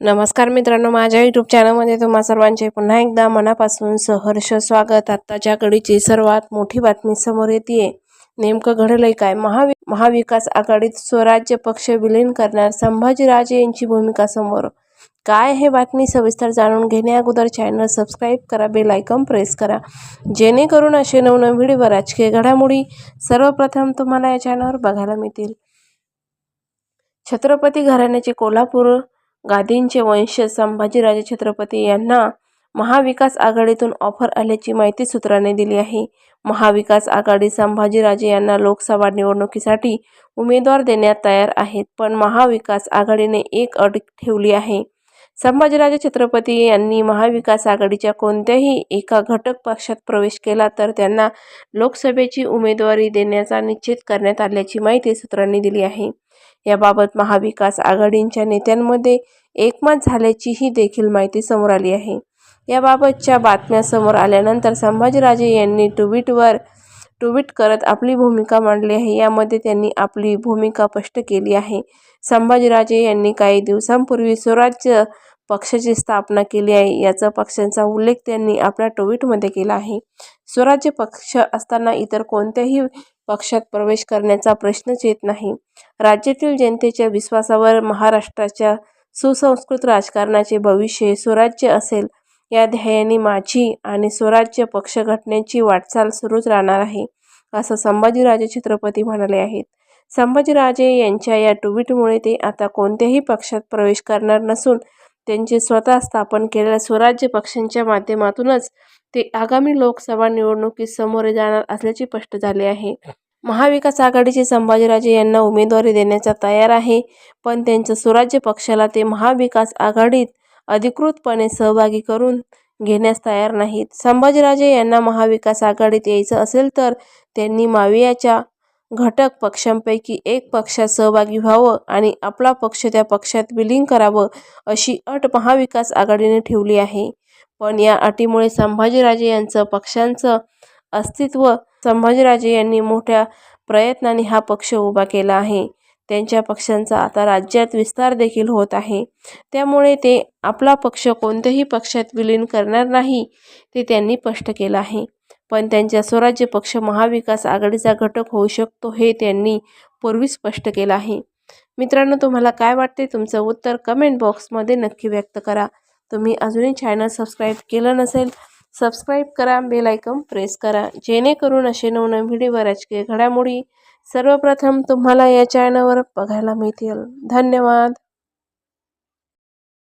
नमस्कार मित्रांनो माझ्या यूट्यूब चॅनलमध्ये तुम्हा सर्वांचे पुन्हा एकदा मनापासून सहर्ष स्वागत. आत्ताच्या घडीची सर्वात मोठी बातमी समोर येते नेमकं घडलंय काय? महावि महाविकास आघाडीत स्वराज्य पक्ष विलीन करणार संभाजीराजे यांची भूमिका समोर. काय हे बातमी? सविस्तर जाणून घेण्या अगोदर चॅनल सबस्क्राईब करा बेल आयकॉन प्रेस करा. जेणेकरून असे नवनवीन व्हिडिओ राजकीय घडामोडी सर्वप्रथम तुम्हाला या चॅनलवर बघायला मिळतील. छत्रपती घराण्याचे कोल्हापूर गादींचे वंशज संभाजीराजे छत्रपती यांना महाविकास आघाडीतून ऑफर आल्याची माहिती सूत्रांनी दिली आहे. महाविकास आघाडी संभाजीराजे यांना लोकसभा निवडणुकीसाठी उमेदवार देण्यात तयार आहेत पण महाविकास आघाडीने एक अट ठेवली आहे. संभाजीराजे छत्रपती यांनी महाविकास आघाडीच्या कोणत्याही एका घटक पक्षात प्रवेश केला तर त्यांना लोकसभेची उमेदवारी देण्याचा निश्चित करण्यात आल्याची माहिती सूत्रांनी दिली आहे. याबाबत महाविकास आघाडींच्या नेत्यांमध्ये एकमत झाल्याचीही देखील माहिती समोर आली आहे. याबाबतच्या बातम्या समोर आल्यानंतर संभाजीराजे यांनी ट्विटवर ट्विट करत आपली भूमिका मांडली आहे. यामध्ये त्यांनी आपली भूमिका स्पष्ट केली आहे. संभाजीराजे यांनी काही दिवसांपूर्वी स्वराज्य पक्षाची स्थापना केली आहे. याचा पक्षांचा उल्लेख त्यांनी आपल्या ट्विटमध्ये केला आहे. स्वराज्य पक्ष असताना इतर कोणत्याही पक्षात प्रवेश करण्याचा प्रश्नच येत नाही. राज्यातील जनतेच्या विश्वासावर महाराष्ट्राच्या सुसंस्कृत राजकारणाचे भविष्य स्वराज्य असेल या ध्येयाने माझी आणि स्वराज्य पक्ष घटनेची वाटचाल सुरूच राहणार आहे असं संभाजीराजे छत्रपती म्हणाले आहेत. संभाजीराजे यांच्या या ट्विटमुळे ते आता कोणत्याही पक्षात प्रवेश करणार नसून त्यांचे स्वतः स्थापन केलेल्या स्वराज्य पक्षांच्या माध्यमातूनच ते आगामी लोकसभा निवडणुकीत समोरे जाणार असल्याचे स्पष्ट झाले आहे. महाविकास आघाडीचे संभाजीराजे यांना उमेदवारी देण्याचा तयार आहे. पण त्यांच्या स्वराज्य पक्षाला ते महाविकास आघाडीत अधिकृतपणे सहभागी करून घेण्यास तयार नाहीत. संभाजीराजे यांना महाविकास आघाडीत यायचं असेल तर त्यांनी मावियाच्या घटक पक्षांपैकी एक पक्षात सहभागी व्हावं आणि आपला पक्ष त्या पक्षात विलीन करावं अशी अट महाविकास आघाडीने ठेवली आहे. पण या अटीमुळे संभाजीराजे यांचं पक्षांचं अस्तित्व संभाजीराजे यांनी मोठ्या प्रयत्नाने हा पक्ष उभा केला आहे. त्यांच्या पक्षांचा आता राज्यात विस्तार देखील होत आहे. त्यामुळे ते आपला पक्ष कोणत्याही पक्षात विलीन करणार नाही ते त्यांनी स्पष्ट केलं आहे. पण त्यांच्या स्वराज्य पक्ष महाविकास आघाडीचा घटक होऊ शकतो हे त्यांनी पूर्वी स्पष्ट केलं आहे. मित्रांनो तुम्हाला काय वाटते? तुमचं उत्तर कमेंट बॉक्समध्ये नक्की व्यक्त करा. तुम्ही अजूनही चॅनल सबस्क्राईब केलं नसेल सबस्क्राईब करा बेल आयकॉन प्रेस करा जेणेकरून असे नवनवीन व्हिडिओ राजकीय घडामोडी सर्वप्रथम तुम्हाला या चॅनलवर बघायला मिळतील. धन्यवाद.